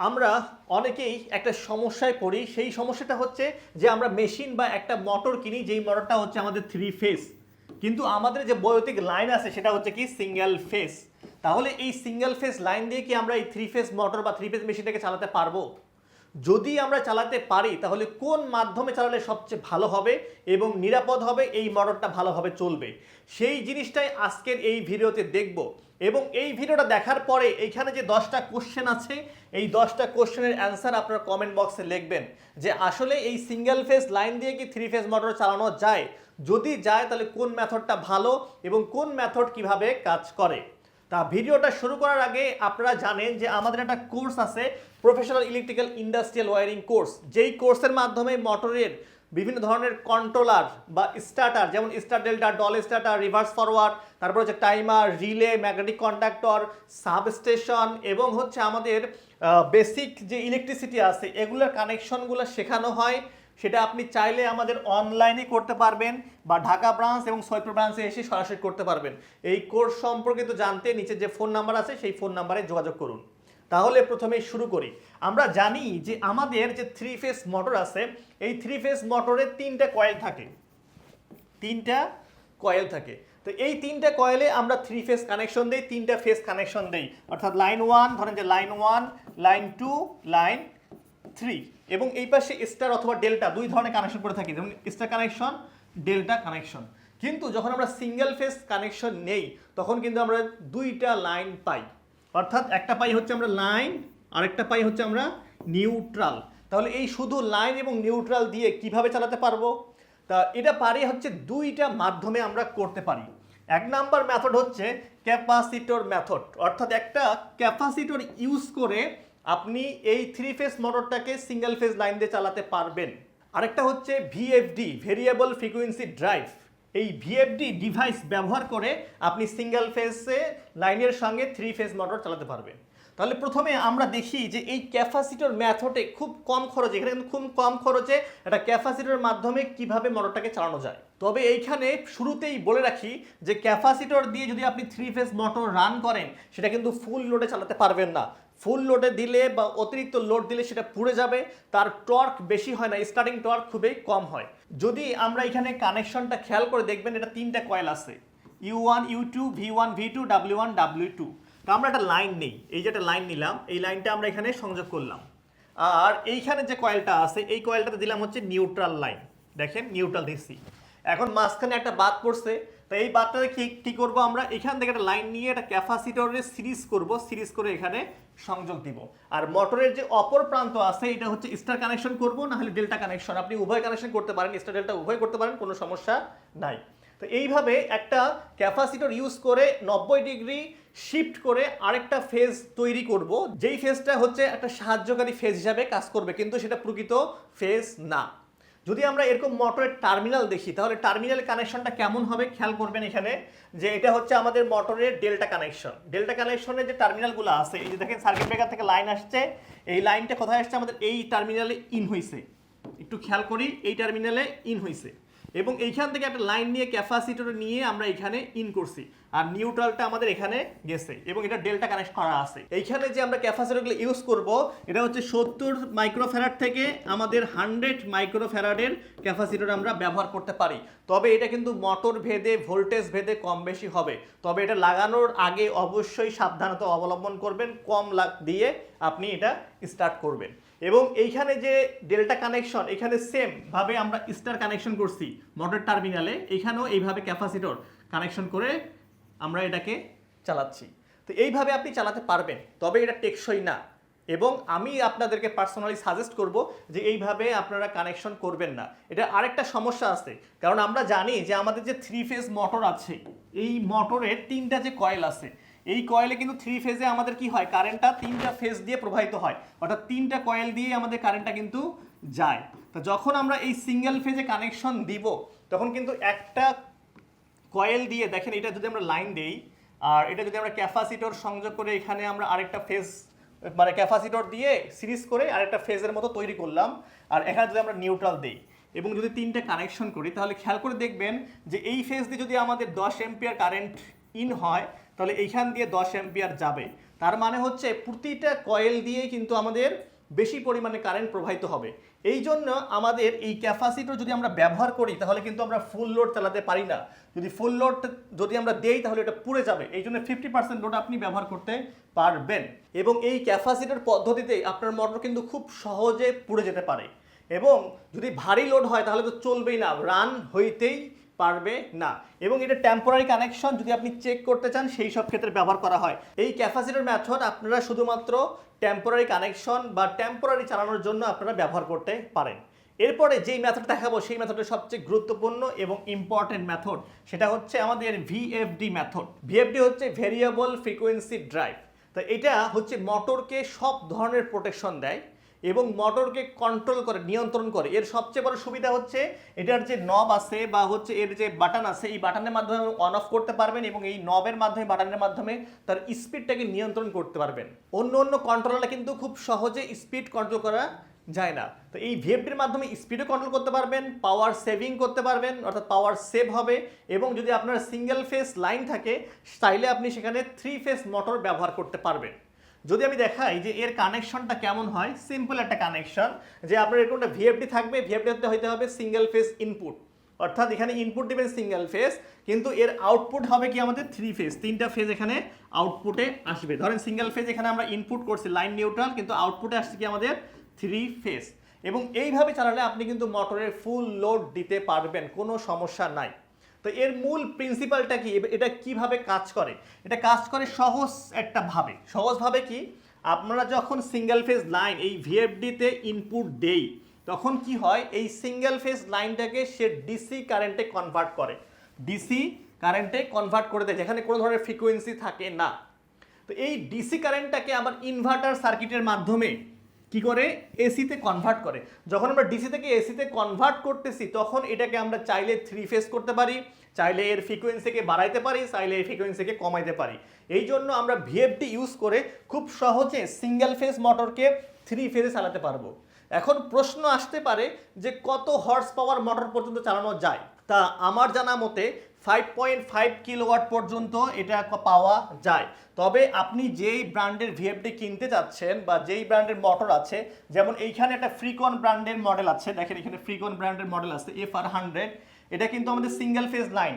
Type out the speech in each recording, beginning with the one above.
আমরা অনেকেই একটা সমস্যায় পড়ি। সেই সমস্যাটা হচ্ছে যে আমরা মেশিন বা একটা মোটর কিনি, যেই মোটরটা হচ্ছে আমাদের থ্রি ফেস কিন্তু আমাদের যে বৈদ্যুতিক লাইন আছে, সেটা হচ্ছে কি সিঙ্গেল ফেস তাহলে এই সিঙ্গেল ফেস লাইন দিয়ে কি আমরা এই থ্রি ফেস মোটর বা থ্রি ফেস মেশিনটাকে চালাতে পারব? যদি আমরা চালাতে পারি, তাহলে কোন মাধ্যমে চালালে সবচেয়ে ভালো হবে এবং নিরাপদ হবে, এই মোটরটা ভালোভাবে চলবে? সেই জিনিসটাই আজকের এই ভিডিওতে দেখব। এবং এই ভিডিওটা দেখার পরে এইখানে যে দশটা কোশ্চেন আছে, এই দশটা কোশ্চেনের অ্যান্সার আপনারা কমেন্ট বক্সে লিখবেন যে, আসলে এই সিঙ্গেল ফেস লাইন দিয়ে কি থ্রি ফেস মোটর চালানো যায়? যদি যায়, তাহলে কোন মেথডটা ভালো এবং কোন মেথড কীভাবে কাজ করে? তা ভিডিওটা শুরু করার আগে আপনারা জানেন যে আমাদের একটা কোর্স আছে professional electrical industrial wiring course যেই কোর্সের মাধ্যমে মোটরের বিভিন্ন ধরনের কন্ট্রোলার বা স্টার্টার যেমন star delta DOL starter reverse forward তারপর হচ্ছে timer relay magnetic conductor substation এবং হচ্ছে আমাদের বেসিক যে ইলেকট্রিসিটি আছে, এগুলোর কানেকশনগুলো শেখানো হয়। সেটা আপনি চাইলে আমাদের অনলাইনে করতে পারবেন বা ঢাকা ব্রাঞ্চ এবং সৈয়দপুর ব্রাঞ্চে এসে সরাসরি করতে পারবেন। এই কোর্স সম্পর্কিত জানতে নিচে যে ফোন নাম্বার আছে, সেই ফোন নাম্বারে যোগাযোগ করুন। তাহলে প্রথমে শুরু করি। আমরা জানি যে আমাদের যে থ্রি ফেস মোটর আছে, এই থ্রি ফেস মোটরের তিনটা কয়েল থাকে। তিনটা কয়েল থাকে। তো এই তিনটা কয়েলে আমরা থ্রি ফেস কানেকশন দেই, তিনটা ফেস কানেকশন দেই। অর্থাৎ লাইন ওয়ান ধরেন যে line one line two line three এবং এই পাশে স্টার অথবা ডেল্টা দুই ধরনের কানেকশন করে থাকি। যেমন স্টার কানেকশন ডেল্টা কানেকশন কিন্তু যখন আমরা সিঙ্গেল ফেস কানেকশন নেই, তখন কিন্তু আমরা দুইটা লাইন পাই। অর্থাৎ একটা পাই হচ্ছে আমরা লাইন আরেকটা পাই হচ্ছে আমরা নিউট্রাল তাহলে এই শুধু লাইন এবং নিউট্রাল দিয়ে কীভাবে চালাতে পারব? তা এটা পারি হচ্ছে দুইটা মাধ্যমে আমরা করতে পারি। এক নাম্বার মেথড হচ্ছে ক্যাপাসিটর মেথড অর্থাৎ একটা ক্যাপাসিটর ইউজ করে আপনি এই থ্রি ফেস মোটরটাকে সিঙ্গেল ফেজ লাইন দিয়ে চালাতে পারবেন। আরেকটা হচ্ছে ভিএফডি ভেরিয়েবল ফ্রিকোয়েন্সি ড্রাইভ এই ভিএফডি ডিভাইস ব্যবহার করে আপনি সিঙ্গেল ফেসে লাইনের সঙ্গে থ্রি ফেজ মোটর চালাতে পারবেন। তাহলে প্রথমে আমরা দেখি যে এই ক্যাপাসিটর মেথডে খুব কম খরচে, এখানে কিন্তু খুব কম খরচে একটা ক্যাপাসিটরের মাধ্যমে কীভাবে মোটরটাকে চালানো যায়। তবে এইখানে শুরুতেই বলে রাখি যে ক্যাপাসিটর দিয়ে যদি আপনি থ্রি ফেজ মোটর রান করেন, সেটা কিন্তু ফুল লোডে চালাতে পারবেন না। ফুল লোডে দিলে বা অতিরিক্ত লোড দিলে সেটা পুড়ে যাবে, তার টর্ক বেশি হয় না, স্টার্টিং টর্ক খুবই কম হয়। যদি আমরা এখানে কানেকশনটা খেয়াল করে দেখবেন, এটা তিনটা কয়েল আছে U one U two V one V two W one W two তো আমরা একটা লাইন নেই, এই যে একটা লাইন নিলাম, এই লাইনটা আমরা এখানে সংযোগ করলাম। আর এইখানে যে কয়েলটা আছে, এই কয়েলটাতে দিলাম হচ্ছে নিউট্রাল লাইন। দেখেন, নিউট্রাল দিচ্ছি। এখন মাঝখানে একটা বাদ পড়ছে তো এই বাদটাতে কি কি করব আমরা? এখান থেকে একটা লাইন নিয়ে একটা ক্যাপাসিটরের সিরিজ করব সিরিজ করে এখানে সংযোগ দিব। আর মোটরের যে অপর প্রান্ত আছে, এটা হচ্ছে স্টার কানেকশন করব না হলে ডেল্টা কানেকশন আপনি উভয় কানেকশন করতে পারেন স্টার ডেল্টা উভয় করতে পারেন, কোনো সমস্যা নাই। তো এইভাবে একটা ক্যাপাসিটর ইউজ করে নব্বই ডিগ্রি শিফট করে আরেকটা ফেজ তৈরি করব। যেই ফেজটা হচ্ছে একটা সাহায্যকারী ফেজ হিসাবে কাজ করবে, কিন্তু সেটা প্রকৃত ফেজ না। যদি আমরা এরকম মোটরের টার্মিনাল দেখি, তাহলে টার্মিনাল কানেকশনটা কেমন হবে খেয়াল করবেন এখানে, যে এটা হচ্ছে আমাদের মোটরের ডেল্টা কানেকশন। ডেল্টা কানেকশনের যে টার্মিনালগুলো আছে, এই যে দেখেন সার্কিট ব্রেকার থেকে লাইন আসছে, এই লাইনটা কোথায় আসছে? আমাদের এই টার্মিনালে ইন হয়েছে একটু খেয়াল করি, এই টার্মিনালে ইন হয়েছে এবং এইখান থেকে একটা লাইন নিয়ে ক্যাপাসিটর নিয়ে আমরা এখানে ইন করছি। আর নিউট্রালটা আমাদের এখানে গেছে এবং এটা ডেল্টা কানেক্ট করা আছে। এইখানে যে আমরা ক্যাপাসিটরগুলো ইউজ করব, এটা হচ্ছে সত্তর মাইক্রোফ্যারাড থেকে আমাদের হান্ড্রেড মাইক্রোফ্যারাডের ক্যাপাসিটর আমরা ব্যবহার করতে পারি। তবে এটা কিন্তু মোটর ভেদে ভোল্টেজ ভেদে কম বেশি হবে। তবে এটা লাগানোর আগে অবশ্যই সাবধানতা অবলম্বন করবেন, কম লাগ দিয়ে আপনি এটা স্টার্ট করবেন। এবং এইখানে যে ডেল্টা কানেকশন, এখানে সেম ভাবে আমরা স্টার কানেকশন করছি মোটর টার্মিনালে এখানেও এইভাবে ক্যাপাসিটর কানেকশন করে আমরা এটাকে চালাচ্ছি। তো এইভাবে আপনি চালাতে পারবেন, তবে এটা টেকসই না। এবং আমি আপনাদেরকে পার্সোনালি সাজেস্ট করব যে এইভাবে আপনারা কানেকশন করবেন না। এটা আরেকটা সমস্যা আছে, কারণ আমরা জানি যে আমাদের যে থ্রি ফেজ মোটর আছে, এই মোটরের তিনটা যে কয়েল আছে এই কয়েলে কিন্তু থ্রি ফেজে আমাদের কি হয়? কারেন্টটা তিনটা ফেজ দিয়ে প্রবাহিত হয়। অর্থাৎ তিনটা কয়েল দিয়ে আমাদের কারেন্টটা কিন্তু যায়। তো যখন আমরা এই সিঙ্গেল ফেজে কানেকশন দিব, তখন কিন্তু একটা কয়েল দিয়ে, দেখেন এটা যদি আমরা লাইন দেই, আর এটা যদি আমরা ক্যাপাসিটর সংযোগ করে এখানে আমরা আরেকটা ফেজ মানে ক্যাপাসিটর দিয়ে সিরিজ করে আরেকটা ফেজের মতো তৈরি করলাম, আর এখানে যদি আমরা নিউট্রাল দিই, এবং যদি তিনটে কানেকশন করি, তাহলে খেয়াল করে দেখবেন যে এই ফেজ দিয়ে যদি আমাদের দশ এম্পিয়ার কারেন্ট ইন হয় তাহলে এইখান দিয়ে দশ এম্পিয়ার যাবে। তার মানে হচ্ছে প্রতিটা কয়েল দিয়ে কিন্তু আমাদের বেশি পরিমাণে কারেন্ট প্রবাহিত হবে। এই জন্য আমাদের এই ক্যাপাসিটর যদি আমরা ব্যবহার করি, তাহলে কিন্তু আমরা ফুল লোড চালাতে পারি না। যদি ফুল লোড যদি আমরা দেই, তাহলে এটা পুড়ে যাবে। এই জন্য ফিফটি পার্সেন্ট লোড আপনি ব্যবহার করতে পারবেন। এবং এই ক্যাপাসিটর পদ্ধতিতে আপনার মোটর কিন্তু খুব সহজে পুড়ে যেতে পারে। এবং যদি ভারী লোড হয়, তাহলে তো চলবেই না। রান হইতেই পারবে না। এবং এটা টেম্পোরারি কানেকশন যদি আপনি চেক করতে চান, সেই সব ক্ষেত্রে ব্যবহার করা হয়। এই ক্যাপাসিটর মেথড আপনারা শুধুমাত্র টেম্পোরারি কানেকশন বা টেম্পোরারি চালানোর জন্য আপনারা ব্যবহার করতে পারেন। এরপরে যেই মেথড দেখাবো, সেই মেথডের সবচেয়ে গুরুত্বপূর্ণ এবং ইম্পর্টেন্ট মেথড সেটা হচ্ছে আমাদের ভিএফডি মেথড ভিএফডি হচ্ছে ভেরিয়েবল ফ্রিকোয়েন্সি ড্রাইভ তো এটা হচ্ছে মোটরকে সব ধরনের প্রোটেকশন দেয়। এবং মোটরকে কন্ট্রোল করে, নিয়ন্ত্রণ করে। এর সবচেয়ে বড় সুবিধা হচ্ছে, এটার যে নব আছে বা হচ্ছে এর যে বাটন আছে, এই বাটনের মাধ্যমে অন অফ করতে পারবেন এবং এই নবের মাধ্যমে বাটনের মাধ্যমে তার স্পিডটাকে নিয়ন্ত্রণ করতে পারবেন। অন্য অন্য কন্ট্রোলারে কিন্তু খুব সহজে স্পিড কন্ট্রোল করা যায় না। তো এই ভিএফডির মাধ্যমে স্পিডও কন্ট্রোল করতে পারবেন পাওয়ার সেভিং করতে পারবেন, অর্থাৎ পাওয়ার সেভ হবে এবং যদি আপনার সিঙ্গেল ফেস লাইন থাকে চাইলে আপনি সেখানে থ্রি ফেস মোটর ব্যবহার করতে পারবেন। যদি আমি দেখাই যে এর কানেকশনটা কেমন হয় সিম্পল একটা কানেকশন যে আপনার এরকম একটা ভিএফডি থাকবে ভিএফডি হতে হইতে হবে সিঙ্গেল ফেস ইনপুট অর্থাৎ এখানে ইনপুট দিবেন সিঙ্গেল ফেস কিন্তু এর আউটপুট হবে কি আমাদের থ্রি ফেজ তিনটা ফেজ এখানে আউটপুটে আসবে। ধরেন সিঙ্গেল ফেজ এখানে আমরা ইনপুট করছি লাইন নিউট্রাল কিন্তু আউটপুটে আসছে কি আমাদের থ্রি ফেজ এবং এইভাবে চালালে আপনি কিন্তু মোটরের ফুল লোড দিতে পারবেন, কোনো সমস্যা নাই। তো এর মূল প্রিন্সিপালটা কি? এটা কীভাবে কাজ করে? এটা কাজ করে সহজ একটা ভাবে। সহজভাবে কি? আপনারা যখন সিঙ্গেল ফেজ লাইন এই ভিএফডিতে ইনপুট দেই, তখন কি হয়? এই সিঙ্গেল ফেজ লাইনটাকে সে ডিসি কারেন্টে কনভার্ট করে। ডিসি কারেন্টে কনভার্ট করে দেয়। যেখানে কোনো ধরনের ফ্রিকোয়েন্সি থাকে না। তো এই ডিসি কারেন্টটাকে আবার ইনভার্টার সার্কিটের মাধ্যমে কি করে? এসিতে কনভার্ট করে। যখন আমরা ডিসি থেকে এসিতে কনভার্ট করতেছি, তখন এটাকে আমরা চাইলে থ্রি ফেস করতে পারি, চাইলে এর ফ্রিকোয়েন্সিকে বাড়াইতে পারি, চাইলে এর ফ্রিকোয়েন্সিকে কমাইতে পারি। এই জন্য আমরা ভিএফটি ইউজ করে খুব সহজে সিঙ্গেল ফেস মোটরকে থ্রি ফেজে চালাতে পারব। এখন প্রশ্ন আসতে পারে যে কত হর্স পাওয়ার মোটর পর্যন্ত চালানো যায়? তা আমার জানা মতে ফাইভ পয়েন্ট ফাইভ কিলোওয়াট পর্যন্ত এটা পাওয়া যায়। তবে আপনি যেই ব্র্যান্ডের ভিএফডি কিনতে চাচ্ছেন বা যেই ব্র্যান্ডের মোটর আছে, যেমন এইখানে একটা ফ্রিকন ব্র্যান্ডের মডেল আছে, দেখেন এখানে ফ্রিকন ব্র্যান্ডের মডেল আছে এফ আর হান্ড্রেড এটা কিন্তু আমাদের সিঙ্গেল ফেজ লাইন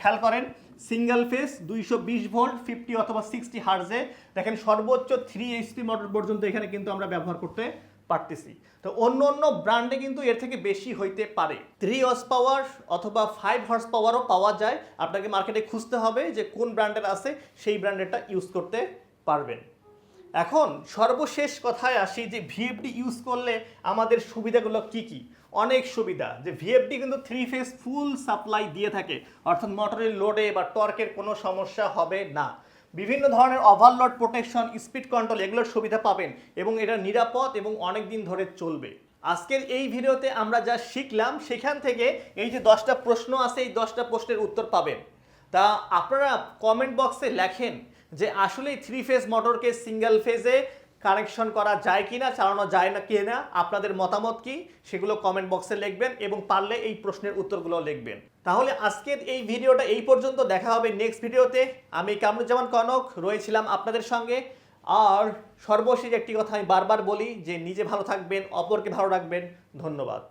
খেয়াল করেন সিঙ্গেল ফেজ দুইশো বিশ ভোল্ট ফিফটি অথবা সিক্সটি হার্জে দেখেন সর্বোচ্চ থ্রি এইচপি মোটর পর্যন্ত এখানে কিন্তু আমরা ব্যবহার করতে পারতেছি। তো অন্য অন্য ব্র্যান্ডে কিন্তু এর থেকে বেশি হইতে পারে। থ্রি হর্স পাওয়ার অথবা ফাইভ হর্স পাওয়ারও পাওয়া যায়। আপনাকে মার্কেটে খুঁজতে হবে যে কোন ব্র্যান্ডের আছে, সেই ব্র্যান্ডেরটা ইউজ করতে পারবেন। এখন সর্বশেষ কথায় আসি যে ভিএফডি ইউজ করলে আমাদের সুবিধাগুলো কি কি? অনেক সুবিধা। যে ভিএফডি কিন্তু থ্রি ফেজ ফুল সাপ্লাই দিয়ে থাকে। অর্থাৎ মোটরের লোডে বা টর্কের কোনো সমস্যা হবে না। বিভিন্ন ধরনের ওভারলোড প্রোটেকশন স্পিড কন্ট্রোল এগুলোর সুবিধা পাবেন এবং এটা নিরাপদ এবং অনেক দিন ধরে চলবে। আজকের এই ভিডিওতে আমরা যা শিখলাম, সেখান থেকে এই যে দশটা প্রশ্ন আছে, এই দশটা প্রশ্নের উত্তর পাবেন। তা আপনারা কমেন্ট বক্সে লেখেন যে আসলে থ্রি ফেজ মোটরকে সিঙ্গেল ফেজে কানেকশন করা যায় কি না চালানো যায় না কি না আপনাদের মতামত কি, সেগুলো কমেন্ট বক্সে লিখবেন এবং পারলে এই প্রশ্নের উত্তরগুলো লিখবেন। তাহলে আজকের এই ভিডিওটা এই পর্যন্ত, দেখা হবে নেক্সট ভিডিওতে। আমি কামরুজ্জামান কনক, রয়েছিলাম আপনাদের সঙ্গে। আর সর্বশেষ একটি কথা আমি বারবার বলি, যে নিজে ভালো থাকবেন, অপরকে ভালো রাখবেন। ধন্যবাদ।